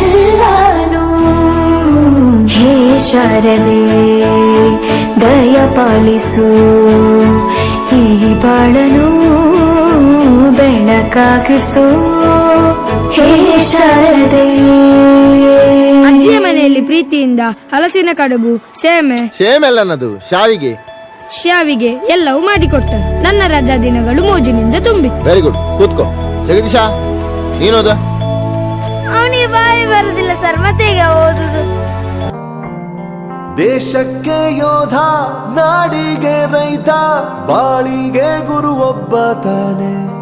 ಎಲ್ಲಾನು. ಹೇ ಶಾರದೆ ದಯ ಪಾಲಿಸು. ಈ ಬಾಳನು ಬೆಳಕಾಗಿಸು ಅಜ್ಜಿಯ ಮನೆಯಲ್ಲಿ ಪ್ರೀತಿಯಿಂದ ಹಲಸಿನ ಕಡುಬು ಸೇಮೆ ಸೇಮೆಲ್ಲನದು ಶಾವಿಗೆ. ಶಾವಿಗೆ ಎಲ್ಲವೂ ಮಾಡಿಕೊಟ್ಟ. ನನ್ನ ರಜಾ ದಿನಗಳು ಮೋಜಿನಿಂದ ತುಂಬಿ. ವೆರಿ ಗುಡ್ ಕೂತ್ಕೋ. ಜಗದೀಶ ನೀನೋದ ಅವನಿಗೆ ಬಾಯಿ ಬರುದಿಲ್ಲ ಸರ್ ಮತ್ತೆ ಈಗ ಓದುದು? ದೇಶಕ್ಕೆ ಯೋಧ ನಾಡಿಗೆ ರೈತ ಬಾಳಿಗೆ ಗುರು ಒಬ್ಬ ತಾನೆ.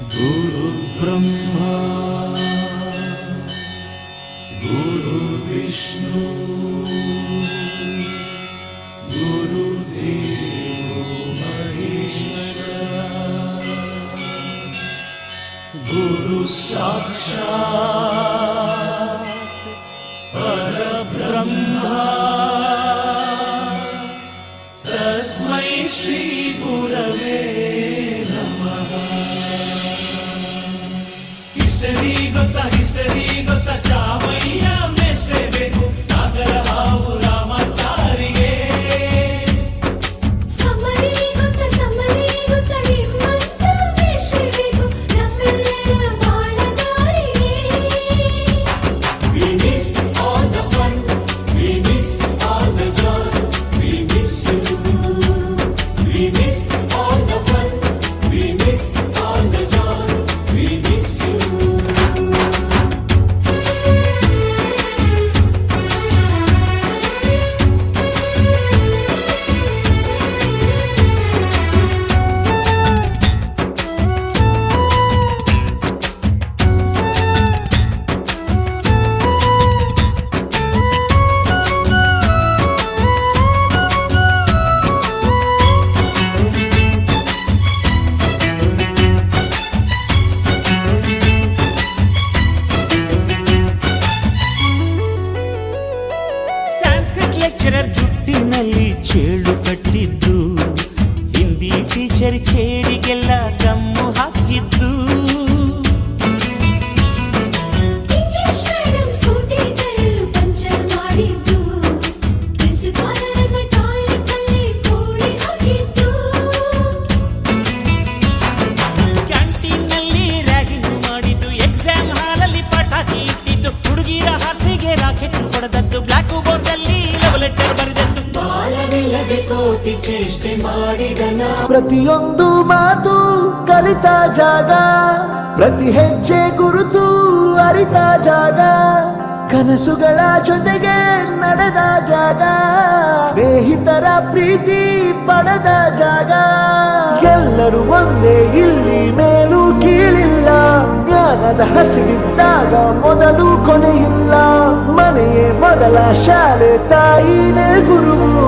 गुरु ब्रह्मा गुरुविष्णु गुरुदेश गुरु साक्षा ಲೆಕ್ಚರರ್ ಜುಟ್ಟಿನಲ್ಲಿ ಚೇಳು ಕಟ್ಟಿದ್ದು ಹಿಂದಿ ಟೀಚರ್ ಚೇರಿಗೆಲ್ಲ ಗಮ್ಮು ಕೋಟಿ ಚೇಷ್ಟೆ ಮಾಡಿದನ. ಪ್ರತಿಯೊಂದು ಮಾತು ಕಲಿತ ಜಾಗ, ಪ್ರತಿ ಹೆಜ್ಜೆ ಗುರುತು ಅರಿತ ಜಾಗ, ಕನಸುಗಳ ಜೊತೆಗೆ ನಡೆದ ಜಾಗ, ಸ್ನೇಹಿತರ ಪ್ರೀತಿ ಪಡೆದ ಜಾಗ. ಎಲ್ಲರೂ ಒಂದೇ ಇಲ್ಲಿ ಮೇಲೂ ಕೀಳಿಲ್ಲ, ಜ್ಞಾನದ ಹಸಿವಿದ್ದಾಗ ಮೊದಲು ಕೊನೆಯಿಲ್ಲ. ಮನೆಯೇ ಮೊದಲ ಶಾಲೆ ತಾಯಿನೇ ಗುರುವು.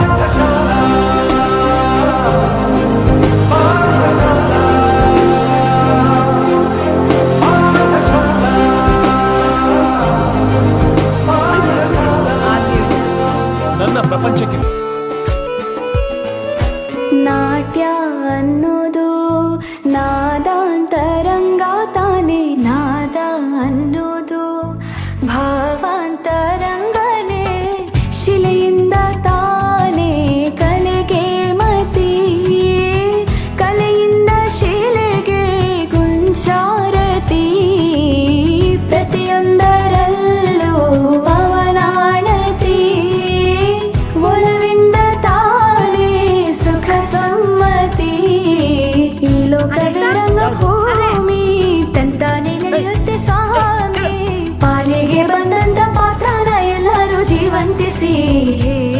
ಪ್ರಪಂಚಕ್ಕೆ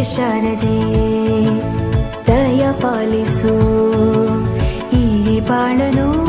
ಶಾರದೆ ದಯಪಾಲಿಸು ಈ ಬಾಳನು